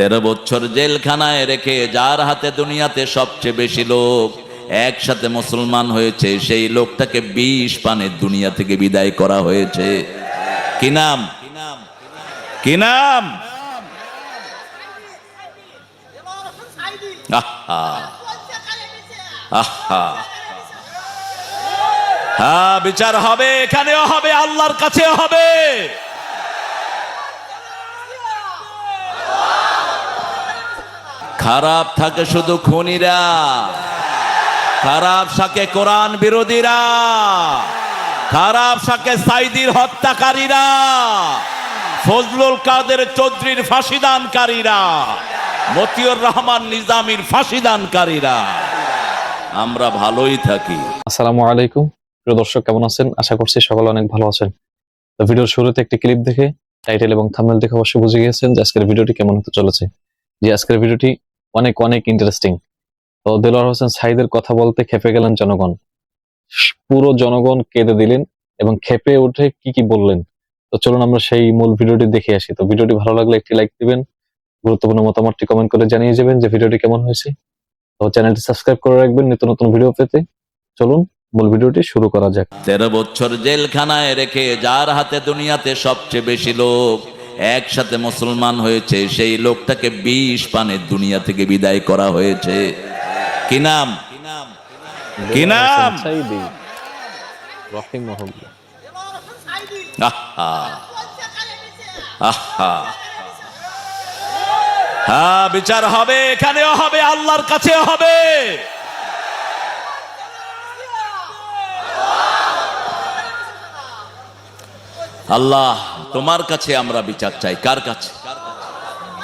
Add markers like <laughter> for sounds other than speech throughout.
তেরো বছর জেলখানায় রেখে যার হাতে দুনিয়াতে সবচেয়ে বেশি লোক একসাথে মুসলমান হয়েছে, সেই লোকটাকে বিষ পানের দুনিয়া থেকে বিদায় করা হয়েছে। কি নাম? কি নাম? হ্যাঁ বিচার হবে, এখানেও হবে, আল্লাহর কাছেও হবে। খারাপ থাকে শুধু খুনিরা। খারাপ থাকে কোরআন বিরোধীরা। খারাপ থাকে সাইদির হত্যাকারীরা। ফজলুল কাদের চৌধুরীর ফাঁসিদানকারীরা। মতিউর রহমান নিজামীর ফাঁসিদানকারীরা। আমরা ভালোই থাকি। আসসালামু আলাইকুম। প্রিয় দর্শক, কেমন আছেন? আশা করছি সকলে অনেক ভালো আছেন। তো ভিডিওর শুরুতে একটি ক্লিপ দেখে, টাইটেল এবং থাম্বনেল দেখে অবশ্যই বুঝে গিয়েছেন যে আজকের ভিডিওটি কেমন হতে চলেছে। যে আজকের ভিডিওটি অনেক অনেক ইন্টারেস্টিং তো দেলোয়ার হোসেন সাইদের কথা বলতে খেপে গেলেন জনগণ। পুরো জনগণ কেঁদে দিলেন এবং খেপে উঠে কি কি বললেন? তো চলুন আমরা সেই মূল ভিডিওটি দেখে আসি। তো ভিডিওটি ভালো লাগলে একটি লাইক দিবেন, গুরুত্বপূর্ণ মতামতটি কমেন্ট করে জানিয়ে যাবেন যে ভিডিওটি কেমন হয়েছে। তো চ্যানেলটি সাবস্ক্রাইব করে রাখবেন নিত্য নতুন ভিডিও পেতে। চলুন মূল ভিডিওটি শুরু করা যাক। তেরো বছর জেলখানায় রেখে যার হাতে দুনিয়াতে সবচেয়ে বেশি লোক একসাথে মুসলমান হয়েছে সেই লোকটাকে বিষ পানের দুনিয়া থেকে বিদায় করা হয়েছে। কি নাম? কি নাম? হ্যাঁ বিচার হবে এখানেও হবে আল্লাহর কাছেও হবে। আল্লাহ, তোমার কাছে আমরা বিচার চাই। কার কাছে?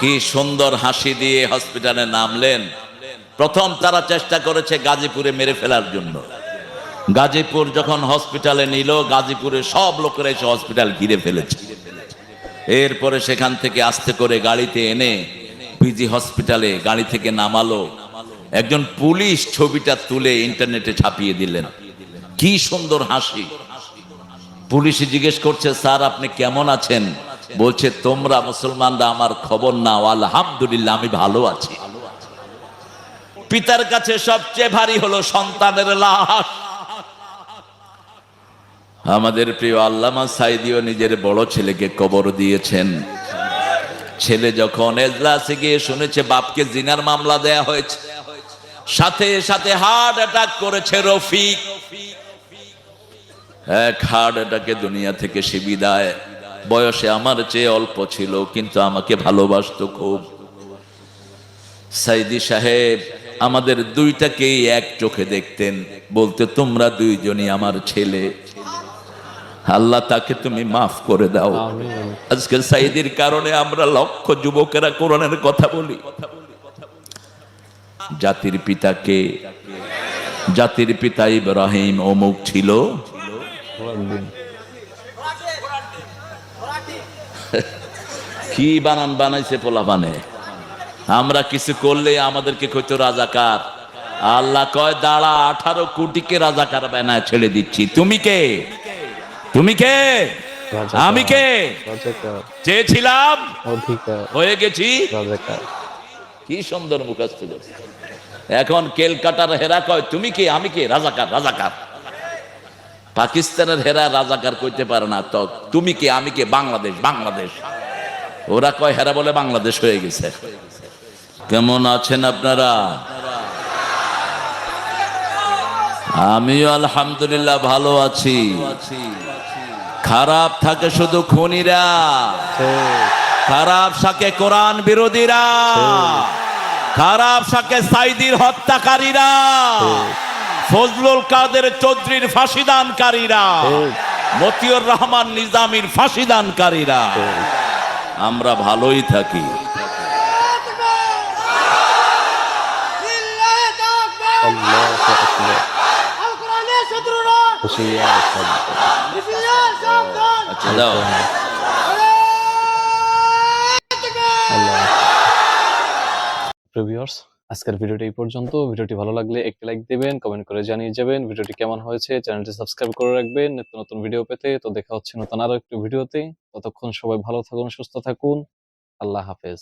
কি সুন্দর হাসি দিয়ে হসপিটালে নামলেন। প্রথম তারা চেষ্টা করেছে গাজীপুরে মেরে ফেলার জন্য। গাজীপুর যখন হসপিটালে নিল গাজীপুরে সব লোকেরা এসে হসপিটাল ঘিরে ফেলেছে। এরপরে সেখান থেকে আস্তে করে গাড়িতে এনে পিজি হসপিটালে গাড়ি থেকে নামালো। একজন পুলিশ ছবিটা তুলে ইন্টারনেটে ছাপিয়ে দিলেন। কি সুন্দর হাসি। পুলিশ জিজ্ঞেস করছে, স্যার, আপনি কেমন আছেন? বলছে, তোমরা মুসলমানরা, আমার খবর নাও। আলহামদুলিল্লাহ, আমি ভালো আছি। পিতার কাছে সবচেয়ে ভারী হলো সন্তানের লাশ। আমাদের প্রিয় আল্লামা সাইদিও নিজের বড় ছেলেকে কবর দিয়েছেন। ছেলে যখন এজলাসে গিয়ে শুনেছে, বাপকে জিনার মামলা দেয়া হয়েছে, সাথে সাথে হার্ট অ্যাটাক করেছে রফিক। এক হার্ট অ্যাটাকে দুনিয়া থেকে সে বিদায়। বয়সে আমার চেয়ে অল্প ছিল কিন্তু আমাকে ভালোবাসতো খুব। সাইদি সাহেব আমাদের দুইটাকেই এক চোখে দেখতেন। বলতে তোমরা দুইজনই আমার ছেলে। আল্লাহ তাকে তুমি মাফ করে দাও। আজকে সাইদির কারণে আমরা লক্ষ যুবকেরা কোরআনের কথা বলি। জাতির পিতাকে জাতির পিতা ইব্রাহিম অমুক ছিল। ঘোড়ার <laughs> কি বানান বানাইছে পোলা বানে আমরা কিছু করলে আমাদেরকে কইতো রাজাকার। আল্লাহ কয় দাঁড়া আঠারো কোটিকে রাজাকার বানায় ছেড়ে দিচ্ছি। তুমি কে? তুমি কে? আমি কে? চেয়েছিলাম? হয়ে গেছি? কি সুন্দর করছে। এখন কেলকাটার হেরা কয় তুমি কে? আমি কে? রাজাকার রাজাকার। পাকিস্তানের হেরা রাজাকার কইতে পারে না, তো তুমি কে? আমি কে? বাংলাদেশ বাংলাদেশ। ওরা কয়, হেরা বলে বাংলাদেশ হয়ে গেছে। কেমন আছেন আপনারা? আমিও আলহামদুলিল্লাহ ভালো আছি। খারাপ থাকে শুধু খুনিরা। খারাপ সাকে কোরআন বিরোধীরা। খারাপ সাকে সাইদির হত্যাকারীরা। ফজলুল কাদের চৌধুরীর ফাঁসিদানকারীরা মতিউর রহমান নিজামীর ফাঁসিদানকারীরা আমরা ভালোই থাকি। আচ্ছা আজকের ভিডিওটি এই পর্যন্ত। ভিডিওটি ভালো লাগলে একটি লাইক দেবেন কমেন্ট করে জানিয়ে যাবেন। ভিডিওটি কেমন হয়েছে চ্যানেলটি সাবস্ক্রাইব করে রাখবেন। নতুন নতুন ভিডিও পেতে তো দেখা হচ্ছে নতুন আরও একটি ভিডিওতে। ততক্ষণ সবাই ভালো থাকুন, সুস্থ থাকুন। আল্লাহ হাফেজ।